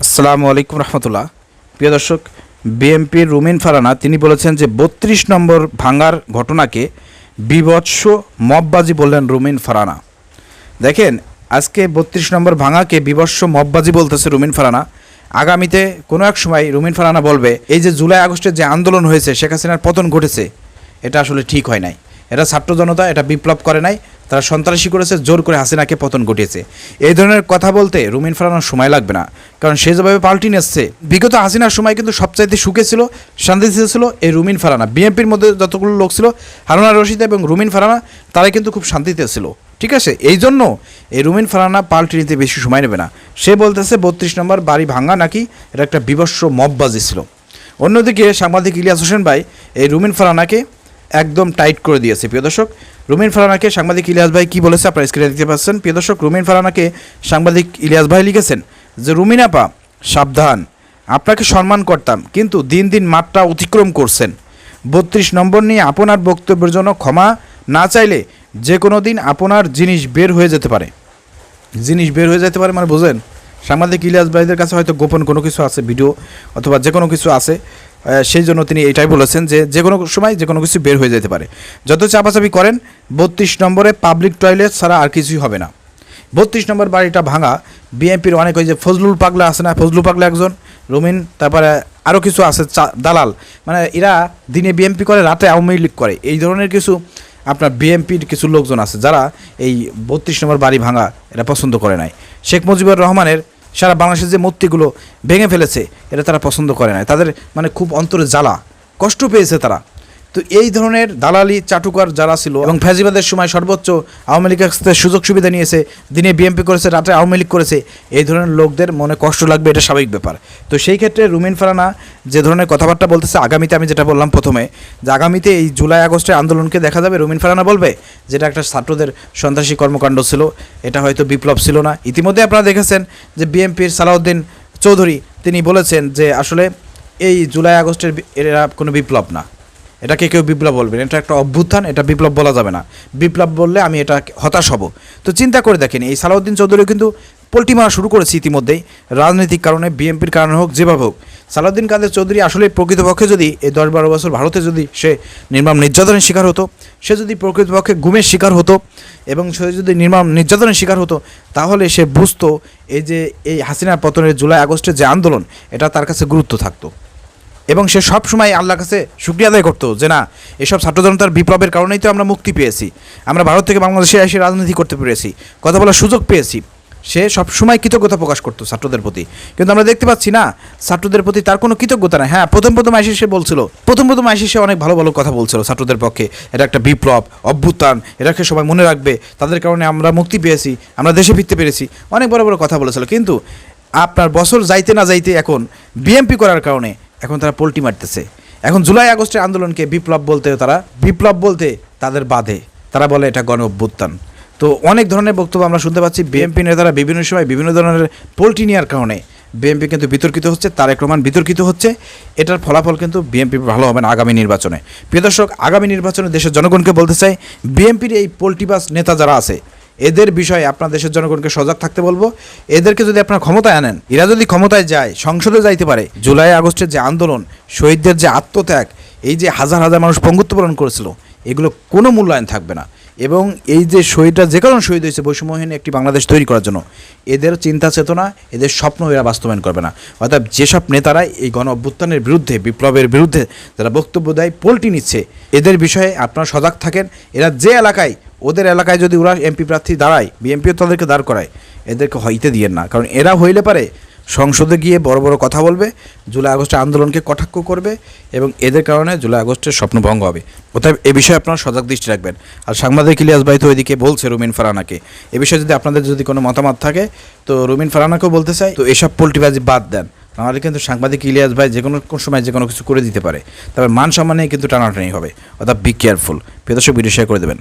আসসালামু আলাইকুম রহমতুল্লাহ। প্রিয় দর্শক বিএমপির রুমিন ফারানা, তিনি বলেছেন যে বত্রিশ নম্বর ভাঙার ঘটনাকে বিভৎস মববাজি বললেন রুমিন ফারানা। দেখেন, আজকে বত্রিশ নম্বর ভাঙাকে বিভৎস মববাজি বলতেছে রুমিন ফারানা। আগামীতে কোনো এক সময় রুমিন ফারানা বলবে, এই যে জুলাই আগস্টের যে আন্দোলন হয়েছে, শেখ হাসিনার পতন ঘটেছে, এটা আসলে ঠিক হয় নাই। এটা ছাত্র জনতা, এটা বিপ্লব করে নাই। তারা সন্ত্রাসী করেছে, জোর করে হাসিনাকে পতন ঘটিয়েছে। এই ধরনের কথা বলতে রুমিন ফারানোর সময় লাগবে না, কারণ সে যেভাবে পাল্টি নিচ্ছে বিগত হাসিনার সময় কিন্তু সবচাইতে সুখে ছিল, শান্তিতে ছিল এই রুমিন ফারানা। বিএনপির মধ্যে যতগুলো লোক ছিল, হারুনা রশিদ এবং রুমিন ফারানা তারা কিন্তু খুব শান্তিতে ছিল। ঠিক আছে? এই জন্য এই রুমিন ফারানা পাল্টি নিতে বেশি সময় নেবে না। সে বলতেছে, বত্রিশ নম্বর বাড়ি ভাঙ্গা নাকি? এটা একটা বিভৎস মববাজি ছিল। অন্যদিকে সাংবাদিক ইলিয়াস হোসেন ভাই, এই রুমিন ফারানাকে একদম টাইট করে দিয়েছে। প্রিয় দর্শক, রুমিন ফারানাকে সাংবাদিক ইলিয়াস ভাই কি বলেছে আপনারা স্ক্রিনে দেখতে পাচ্ছেন? প্রিয় দর্শক, রুমিন ফারানাকে সাংবাদিক ইলিয়াস ভাই লিখেছেন যে, রুমিন আপা, সাবধান। আপনাকে সম্মান করতাম কিন্তু দিন দিন মাত্রা অতিক্রম করছেন। বত্রিশ নম্বর নিয়ে আপনার বক্তব্যের জন্য ক্ষমা না চাইলে যে কোনো দিন আপনার জিনিস বের হয়ে যেতে পারে। জিনিস বের হয়ে যেতে পারে মানে বোঝেন সাংবাদিক ইলিয়াস ভাইদের কাছে হয়তো গোপন কোনো কিছু আছে, ভিডিও অথবা যে কোনো কিছু আছে। সেই জন্য তিনি এটাই বলেছেন যে যে কোনো সময় যে কোনো কিছু বের হয়ে যেতে পারে। যত চাপাচাপি করেন, বত্রিশ নম্বরে পাবলিক টয়লেট ছাড়া আর কিছুই হবে না। বত্রিশ নম্বর বাড়িটা ভাঙা বিএনপির অনেক ওই যে ফজলুল পাগলা আছে না, ফজলুল পাগলা একজন, রুমিন, তারপরে আরও কিছু আছে দালাল। মানে এরা দিনে বিএনপি করে, রাতে আওয়ামী লীগ করে। এই ধরনের কিছু আপনার বিএনপির কিছু লোকজন আছে যারা এই বত্রিশ নম্বর বাড়ি ভাঙা এটা পছন্দ করে নাই। শেখ মুজিবুর রহমানের সারা বাংলাদেশের যে মূর্তিগুলো ভেঙে ফেলেছে, এটা তারা পছন্দ করে না তাদের মানে খুব অন্তরে জ্বালা। কষ্ট পেয়েছে তারা। তো এই ধরনের দালালি চাটুকার যারা ছিল এবং ফ্যাজিবাদের সময় সর্বোচ্চ আওয়ামী লীগের সুযোগ সুবিধা নিয়েছে, দিনে বিএনপি করেছে, রাতে আওয়ামী লীগ করেছে, এই ধরনের লোকদের মনে কষ্ট লাগবে, এটা স্বাভাবিক ব্যাপার। তো সেই ক্ষেত্রে রুমিন ফারানা যে ধরনের কথাবার্তা বলতেছে, আগামীতে আমি যেটা বললাম প্রথমে, যে আগামীতে এই জুলাই আগস্টে আন্দোলনকে দেখা যাবে, রুমিন ফারানা বলবে, যেটা একটা ছাত্রদের সন্ত্রাসী কর্মকাণ্ড ছিল, এটা হয়তো বিপ্লব ছিল না। ইতিমধ্যে আপনারা দেখেছেন যে বিএনপির সালাউদ্দিন চৌধুরী, তিনি বলেছেন যে আসলে এই জুলাই আগস্টের এরা কোনো বিপ্লব না। এটাকে কেউ বিপ্লব বলবেন এটা একটা অভ্যুত্থান, এটা বিপ্লব বলা যাবে না। বিপ্লব বললে আমি এটা হতাশ হব। তো চিন্তা করে দেখেন, এই সালাউদ্দিন চৌধুরী কিন্তু পোল্টি মারা শুরু করেছে ইতিমধ্যেই, রাজনৈতিক কারণে, বিএনপির কারণে হোক, যেভাবে হোক। সালাউদ্দিন কাদের চৌধুরী আসলে প্রকৃতপক্ষে যদি এই দশ বারো বছর ভারতে যদি সে নির্মম নির্যাতনের শিকার হতো, সে যদি প্রকৃতপক্ষে গুমের শিকার হতো এবং সে যদি নির্মম নির্যাতনের শিকার হতো, তাহলে সে বুঝতো এই যে এই হাসিনার পতনের জুলাই আগস্টের যে আন্দোলন, এটা তার কাছে গুরুত্ব থাকতো। এবং সে সব সময় আল্লাহর কাছে শুক্রিয়া আদায় করতো যে না, এসব ছাত্র জনতার বিপ্লবের কারণেই তো আমরা মুক্তি পেয়েছি। আমরা ভারত থেকে বাংলাদেশে এসে রাজনীতি করতে পেরেছি, কথা বলার সুযোগ পেয়েছি। সে সব সময় কৃতজ্ঞতা প্রকাশ করতো ছাত্রদের প্রতি। কিন্তু আমরা দেখতে পাচ্ছি না, ছাত্রদের প্রতি তার কোনো কৃতজ্ঞতা নাই। হ্যাঁ প্রথম প্রথম এসে সে বলছিল, প্রথম প্রথম এসে সে অনেক ভালো ভালো কথা বলছিল ছাত্রদের পক্ষে। এটা একটা বিপ্লব, অভ্যুত্থান, এটাকে সবাই মনে রাখবে। তাদের কারণে আমরা মুক্তি পেয়েছি, আমরা দেশে ফিরতে পেরেছি। অনেক বড় বড় কথা বলেছিল। কিন্তু আপনার বছর যাইতে না যাইতে এখন বিএমপি করার কারণে এখন তারা পোল্টি মারতেছে। এখন জুলাই আগস্টের আন্দোলনকে বিপ্লব বলতে তারা, বিপ্লব বলতে তাদের বাধে। তারা বলে এটা গণ অভ্যুত্থান তো অনেক ধরনের বক্তব্য আমরা শুনতে পাচ্ছি। বিএনপি নেতারা বিভিন্ন সময় বিভিন্ন ধরনের পোল্টি নেওয়ার কারণে বিএনপি কিন্তু বিতর্কিত হচ্ছে, তারেক রহমান বিতর্কিত হচ্ছে। এটার ফলাফল কিন্তু বিএনপি ভালো হবে না আগামী নির্বাচনে। প্রিয় দর্শক, আগামী নির্বাচনে দেশের জনগণকে বলতে চাই বিএনপির এই পোল্টিবাস নেতা যারা আছে এদের বিষয়ে আপনার দেশের জনগণকে সজাগ থাকতে বলব। এদেরকে যদি আপনার ক্ষমতায় আনেন, এরা যদি ক্ষমতায় যায়, সংসদে যাইতে পারে, জুলাই আগস্টের যে আন্দোলন, শহীদদের যে আত্মত্যাগ, এই যে হাজার হাজার মানুষ পঙ্গুত্ববরণ করেছিল, এগুলো কোনো মূল্যায়ন থাকবে না। এবং এই যে শহীদরা যে কারণে শহীদ হয়েছে, বৈষম্যহীন একটি বাংলাদেশ তৈরি করার জন্য, এদের চিন্তা চেতনা, এদের স্বপ্ন এরা বাস্তবায়ন করবে না। অর্থাৎ যেসব নেতারা এই গণ অভ্যুত্থানের বিরুদ্ধে, বিপ্লবের বিরুদ্ধে যারা বক্তব্য দেয় পোল্টি নিচ্ছে, এদের বিষয়ে আপনারা সজাগ থাকেন। এরা যে এলাকায় ওদের এলাকায় যদি ওরা এমপি প্রার্থী দাঁড়ায় বিএমপিও তাদেরকে দাঁড় করায়, এদেরকে হইতে দিয়েন না। কারণ এরা হইলে পারে সংসদে গিয়ে বড় বড় কথা বলবে, জুলাই আগস্টের আন্দোলনকে কটাক্ষ করবে এবং এদের কারণে জুলাই আগস্টের স্বপ্ন ভঙ্গ হবে। অতএব এ বিষয়ে আপনারা সজাগ দৃষ্টি রাখবেন। আর সাংবাদিক ইলিয়াস ভাই তো ওইদিকে বলছে রুমিন ফারানাকে। এ বিষয়ে যদি আপনাদের যদি কোনো মতামত থাকে, তো রুমিন ফারানাকেও বলতে চাই, তো এসব পোল্টিবাজি বাদ দেন। নাহলে কিন্তু সাংবাদিক ইলিয়াস ভাই যে কোনো কোন সময় যে কোনো কিছু করে দিতে পারে। তবে মান সম্মানে কিন্তু টানাটানি হবে। অর্থাৎ বি কেয়ারফুল প্রিয় দর্শক ভিডিও শেয়ার করে দেবেন।